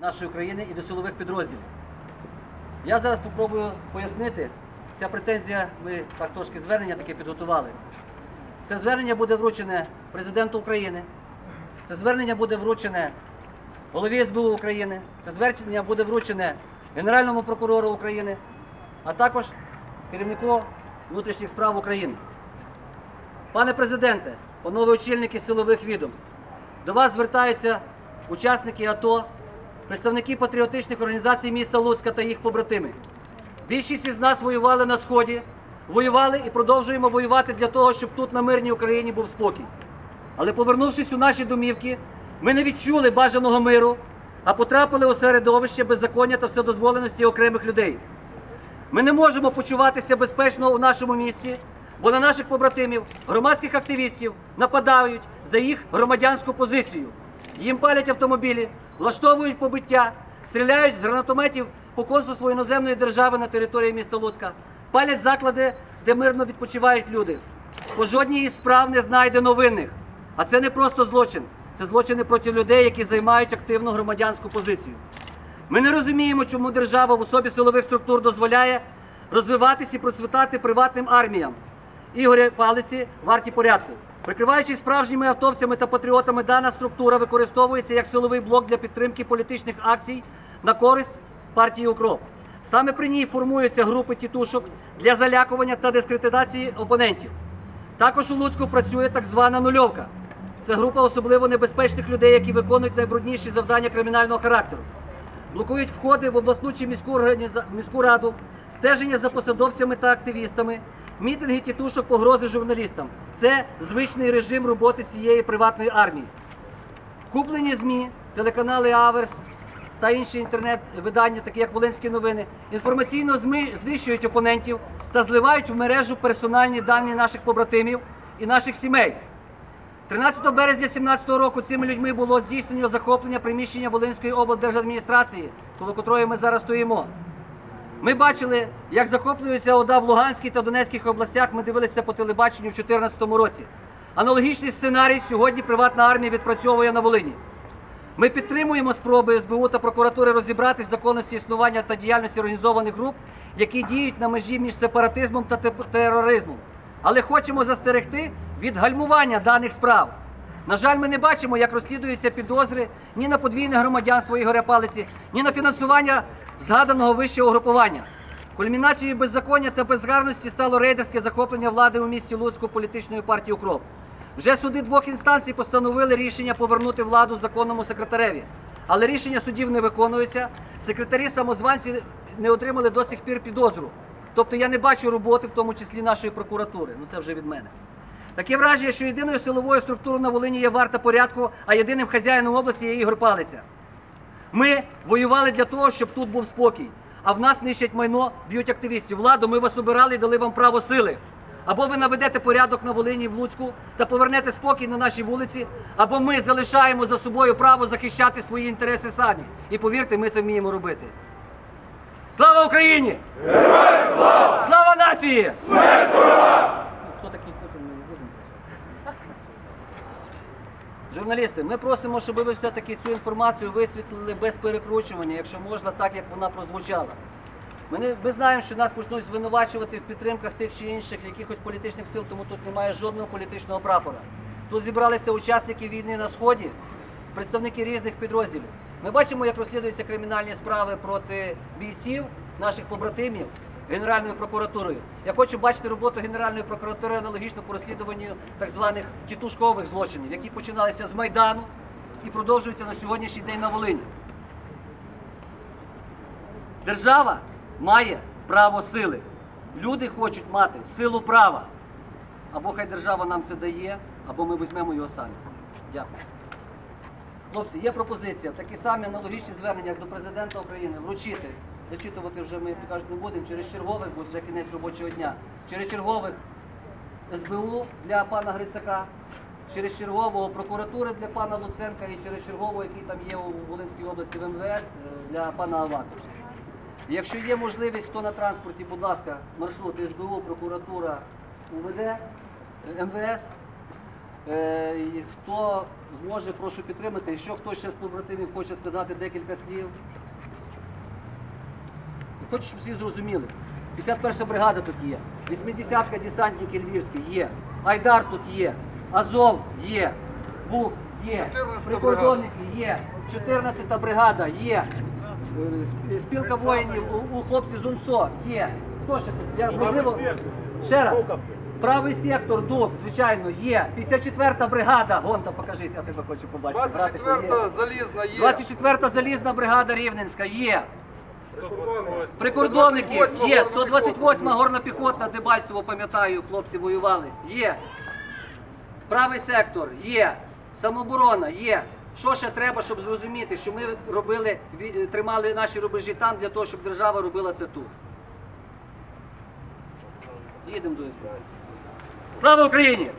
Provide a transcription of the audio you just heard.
нашої країни і до силових підрозділів. Я зараз спробую пояснити. Ця претензія, ми так трошки звернення таке підготували. Це звернення буде вручене президенту України. Це звернення буде вручене голові СБУ України. Це звернення буде вручене Генеральному прокурору України, а також керівнику внутрішніх справ України. Пане президенте, панове очільники силових відомств, до вас звертаються учасники АТО, представники патріотичних організацій міста Луцька та їх побратими. Більшість із нас воювали на Сході, воювали і продовжуємо воювати для того, щоб тут на мирній Україні був спокій. Але повернувшись у наші домівки, ми не відчули бажаного миру, а потрапили у середовище беззаконня та вседозволеності окремих людей. Ми не можемо почуватися безпечно у нашому місті, бо на наших побратимів, громадських активістів, нападають за їх громадянську позицію. Їм палять автомобілі, влаштовують побиття, стріляють з гранатометів по консульству іноземної держави на території міста Луцька, палять заклади, де мирно відпочивають люди. По жодній із справ не знайдено винних. А це не просто злочин, це злочини проти людей, які займають активну громадянську позицію. Ми не розуміємо, чому держава в особі силових структур дозволяє розвиватися і процвітати приватним арміям. Ігоря Палиці варті порядку. Прикриваючись справжніми автовцями та патріотами, дана структура використовується як силовий блок для підтримки політичних акцій на користь партії Укроп. Саме при ній формуються групи тітушок для залякування та дискредитації опонентів. Також у Луцьку працює так звана нульовка. Це група особливо небезпечних людей, які виконують найбрудніші завдання кримінального характеру. Блокують входи в обласну чи міську, раду, стеження за посадовцями та активістами, мітинги тітушок, погрози журналістам. Це звичний режим роботи цієї приватної армії. Куплені ЗМІ, телеканали Аверс та інші інтернет-видання, такі як Волинські новини, інформаційно знищують опонентів та зливають в мережу персональні дані наших побратимів і наших сімей. 13 березня 2017 року цими людьми було здійснено захоплення приміщення Волинської облдержадміністрації, коло котрої ми зараз стоїмо. Ми бачили, як захоплюється ОДА в Луганській та Донецьких областях. Ми дивилися по телебаченню в 2014 році. Аналогічний сценарій сьогодні приватна армія відпрацьовує на Волині. Ми підтримуємо спроби СБУ та прокуратури розібратись в законності існування та діяльності організованих груп, які діють на межі між сепаратизмом та тероризмом. Але хочемо застерегти від гальмування даних справ. На жаль, ми не бачимо, як розслідуються підозри ні на подвійне громадянство Ігоря Палиці, ні на фінансування згаданого вищого угрупування. Кульмінацією беззаконня та безгарності стало рейдерське захоплення влади у місті Луцьку політичної партії Укроп. Вже суди двох інстанцій постановили рішення повернути владу законному секретареві. Але рішення судів не виконуються. Секретарі самозванці не отримали до сих пір підозру. Тобто я не бачу роботи, в тому числі нашої прокуратури. Ну це вже від мене. Таке враження, що єдиною силовою структурою на Волині є варта порядку, а єдиним хазяїном області є Ігор Палиця. Ми воювали для того, щоб тут був спокій. А в нас нищать майно, б'ють активістів. Владу, ми вас обирали і дали вам право сили. Або ви наведете порядок на Волині в Луцьку та повернете спокій на нашій вулиці, або ми залишаємо за собою право захищати свої інтереси самі. І повірте, ми це вміємо робити. Слава Україні! Героям слава! Слава нації! Смерть ворогам! Хто такий Путін, ми не будемо. Журналісти, ми просимо, щоб ви все-таки цю інформацію висвітлили без перекручування, якщо можна, так як вона прозвучала. Ми, не, ми знаємо, що нас почнуть звинувачувати в підтримках тих чи інших якихось політичних сил, тому тут немає жодного політичного прапора. Тут зібралися учасники війни на Сході, представники різних підрозділів. Ми бачимо, як розслідуються кримінальні справи проти бійців, наших побратимів Генеральною прокуратурою. Я хочу бачити роботу Генеральної прокуратури аналогічно по розслідуванню так званих тітушкових злочинів, які починалися з Майдану і продовжуються на сьогоднішній день на Волині. Держава має право сили. Люди хочуть мати силу права. Або хай держава нам це дає, або ми візьмемо його самі. Дякую. Хлопці, є пропозиція, такі самі аналогічні звернення, як до президента України, вручити. Зачитувати вже ми кажуть, не будемо через чергових, бо вже кінець робочого дня. Через чергових СБУ для пана Грицака, через чергового прокуратури для пана Луценка і через чергового, який там є у Волинській області в МВС е, для пана Аваковича. Якщо є можливість, хто на транспорті, будь ласка, маршрут СБУ, прокуратура, УВД, е, МВС. Е, хто зможе, прошу підтримати. Якщо хтось ще з побратимів хоче сказати декілька слів. Хочу, щоб всі зрозуміли. 51 бригада тут є, 80-ка десантники львівські є, Айдар тут є, Азов є, Бух є, прикордонники є, 14-та бригада є, е, спілка воїнів у, у хлопців з УНСО є. Хто ще тут? Я, можливо, ще раз. Правий сектор, ДУК, звичайно, є. 54-та бригада. Гонта, покажись, я тебе хочу побачити. 24-та залізна є. 24-та залізна бригада Рівненська є. Прикордонники є. 128-ма горна піхотна, Дебальцево, пам'ятаю, хлопці воювали. Є. Правий сектор є. Самоборона є. Що ще треба, щоб зрозуміти, що ми робили, тримали наші рубежі там для того, щоб держава робила це тут. Їдемо до СБУ. Слава Україні!